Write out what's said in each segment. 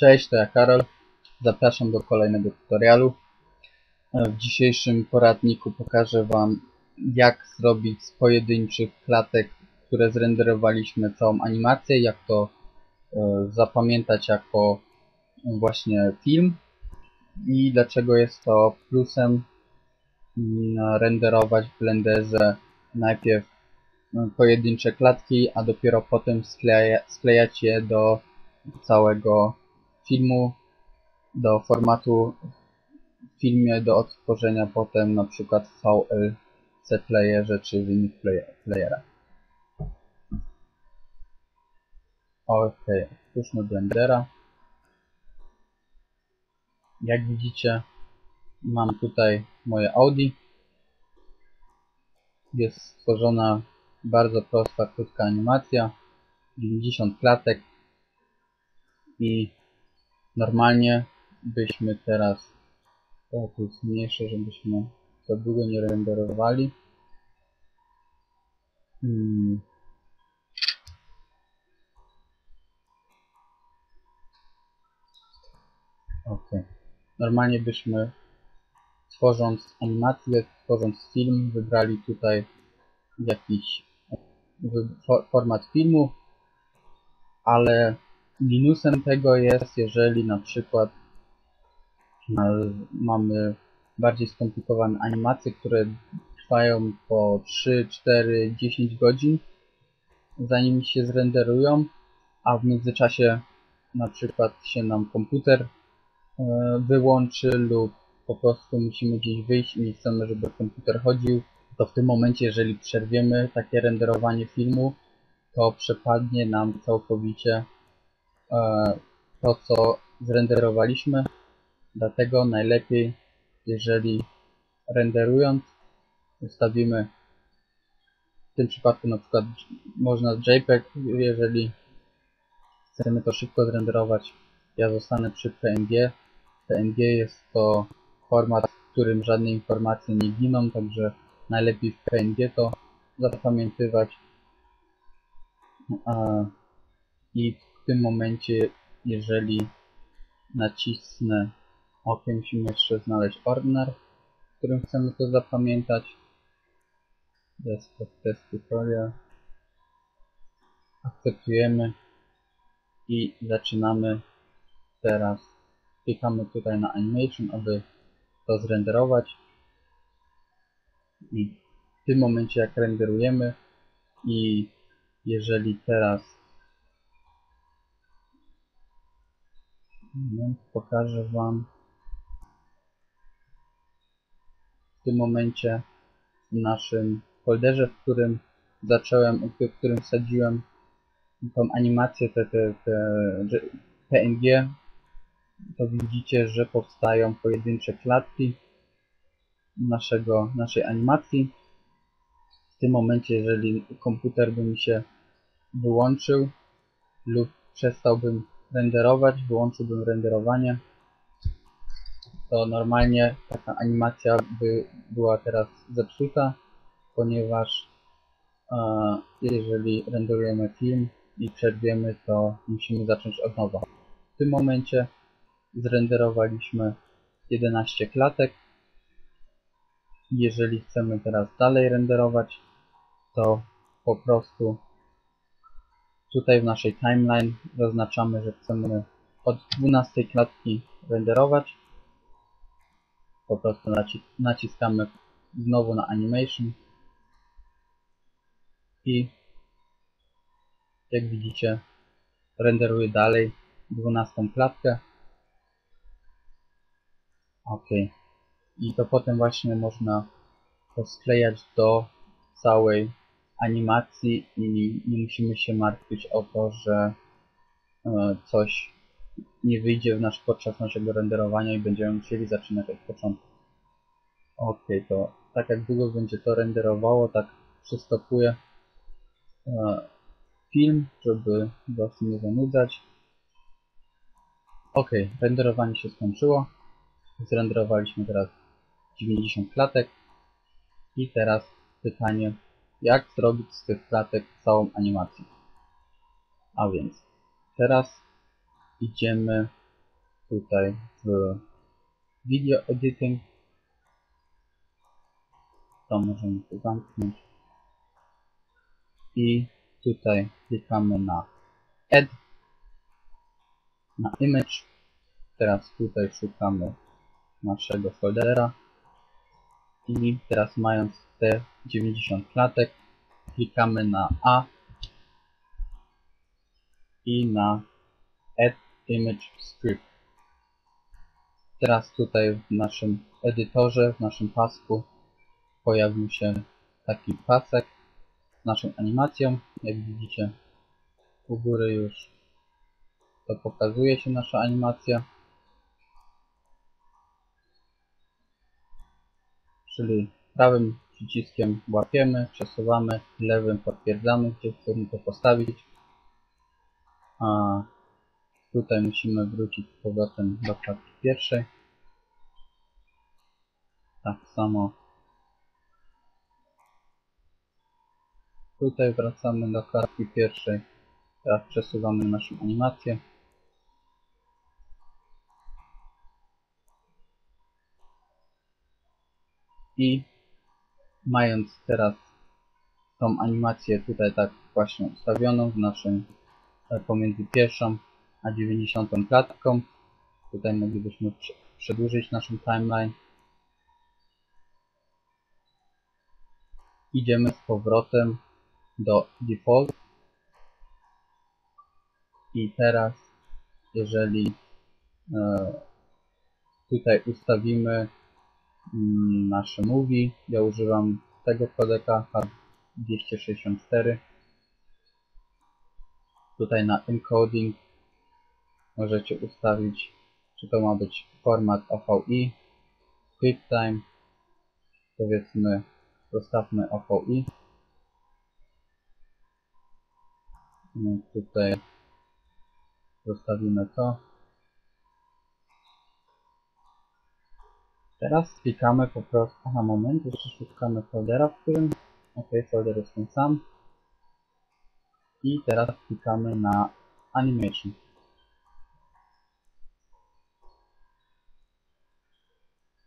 Cześć, to ja Karol. Zapraszam do kolejnego tutorialu. W dzisiejszym poradniku pokażę Wam jak zrobić z pojedynczych klatek, które zrenderowaliśmy całą animację, jak to e, zapamiętać jako właśnie film i dlaczego jest to plusem mm, renderować w Blenderze najpierw mm, pojedyncze klatki, a dopiero potem skleja, sklejać je do całego filmu do formatu w filmie do odtworzenia potem na przykład VLC playerze czy w innych playerach. Ok, otwórzmy Blendera. Jak widzicie mam tutaj moje Audi. Jest stworzona bardzo prosta, krótka animacja. 90 klatek i Normalnie byśmy teraz tu jest mniejsze, żebyśmy za długo nie renderowali. Hmm. Ok. Normalnie byśmy tworząc animację, tworząc film, wybrali tutaj jakiś format filmu, ale Minusem tego jest, jeżeli na przykład mamy bardziej skomplikowane animacje, które trwają po 3, 4, 10 godzin, zanim się zrenderują, a w międzyczasie na przykład się nam komputer e, wyłączy lub po prostu musimy gdzieś wyjść i nie chcemy, żeby komputer chodził, to w tym momencie, jeżeli przerwiemy takie renderowanie filmu, to przepadnie nam całkowicie to, co zrenderowaliśmy. Dlatego najlepiej, jeżeli renderując, ustawimy w tym przypadku na przykład można JPEG, jeżeli chcemy to szybko zrenderować, ja zostanę przy PNG. PNG jest to format, w którym żadne informacje nie giną, także najlepiej w PNG to zapamiętywać. I w tym momencie, jeżeli nacisnę OK, musimy jeszcze znaleźć ordner, w którym chcemy to zapamiętać. Desktop test tutorial. Akceptujemy i zaczynamy teraz. Klikamy tutaj na animation, aby to zrenderować. I w tym momencie jak renderujemy i jeżeli teraz Pokażę Wam w tym momencie w naszym folderze, w którym zacząłem, w którym wsadziłem tą animację, te, te, te PNG, to widzicie, że powstają pojedyncze klatki naszego, naszej animacji. W tym momencie, jeżeli komputer by mi się wyłączył lub przestałbym renderować, wyłączyłbym renderowanie, to normalnie taka animacja by była teraz zepsuta, ponieważ e, jeżeli renderujemy film i przerwiemy, to musimy zacząć od nowa. W tym momencie zrenderowaliśmy 11 klatek. Jeżeli chcemy teraz dalej renderować, to po prostu Tutaj w naszej timeline zaznaczamy, że chcemy od 12 klatki renderować. Po prostu naciskamy znowu na animation i jak widzicie renderuje dalej 12 klatkę. Ok. I to potem właśnie można to sklejać do całej animacji i nie musimy się martwić o to, że e, coś nie wyjdzie w nasz, podczas naszego renderowania i będziemy musieli zaczynać od początku. Ok, to tak jak długo będzie to renderowało, tak przystopuję e, film, żeby was nie zanudzać. Ok, renderowanie się skończyło. Zrenderowaliśmy teraz 90 klatek. I teraz pytanie, jak zrobić z tych klatek całą animację. A więc teraz idziemy tutaj w video editing. To możemy tu zamknąć. I tutaj klikamy na add, na image. Teraz tutaj szukamy naszego foldera. I teraz mając te 90 klatek, klikamy na A i na Add Image Script. Teraz tutaj w naszym edytorze, w naszym pasku pojawił się taki pasek z naszą animacją. Jak widzicie u góry już to pokazuje się nasza animacja. Czyli prawym przyciskiem łapiemy, przesuwamy, lewym potwierdzamy, gdzie chcemy to postawić. A tutaj musimy wrócić z powrotem do klatki pierwszej. Tak samo tutaj wracamy do klatki pierwszej. Teraz przesuwamy naszą animację. I mając teraz tą animację tutaj tak właśnie ustawioną w naszym e, pomiędzy pierwszą a 90 klatką tutaj moglibyśmy przedłużyć naszą timeline. Idziemy z powrotem do default. I teraz jeżeli e, tutaj ustawimy nasze movie ja używam tego kodeka H264 tutaj na encoding możecie ustawić czy to ma być format OVI QuickTime powiedzmy zostawmy OVI no, tutaj zostawimy to Teraz klikamy po prostu, na moment, jeszcze szukamy foldera, w którym, ok, folder jest ten sam. I teraz klikamy na animation.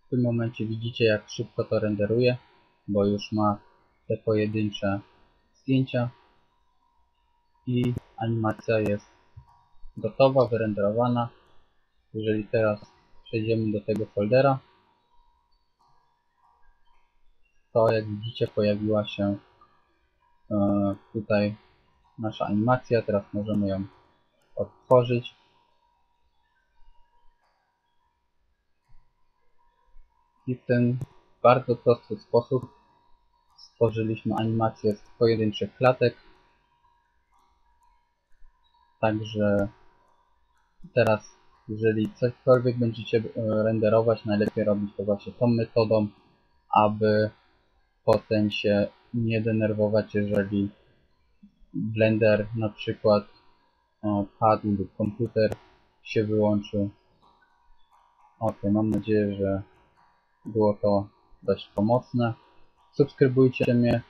W tym momencie widzicie jak szybko to renderuje, bo już ma te pojedyncze zdjęcia i animacja jest gotowa, wyrenderowana. Jeżeli teraz przejdziemy do tego foldera, to jak widzicie pojawiła się e, tutaj nasza animacja, teraz możemy ją odtworzyć. I w ten bardzo prosty sposób stworzyliśmy animację z pojedynczych klatek. Także teraz jeżeli cośkolwiek będziecie e, renderować, najlepiej robić to właśnie tą metodą, aby potem się nie denerwować, jeżeli Blender na przykład o, padł lub komputer się wyłączył. Ok, mam nadzieję, że było to dość pomocne. Subskrybujcie mnie,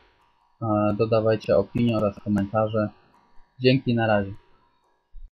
dodawajcie opinie oraz komentarze. Dzięki, na razie.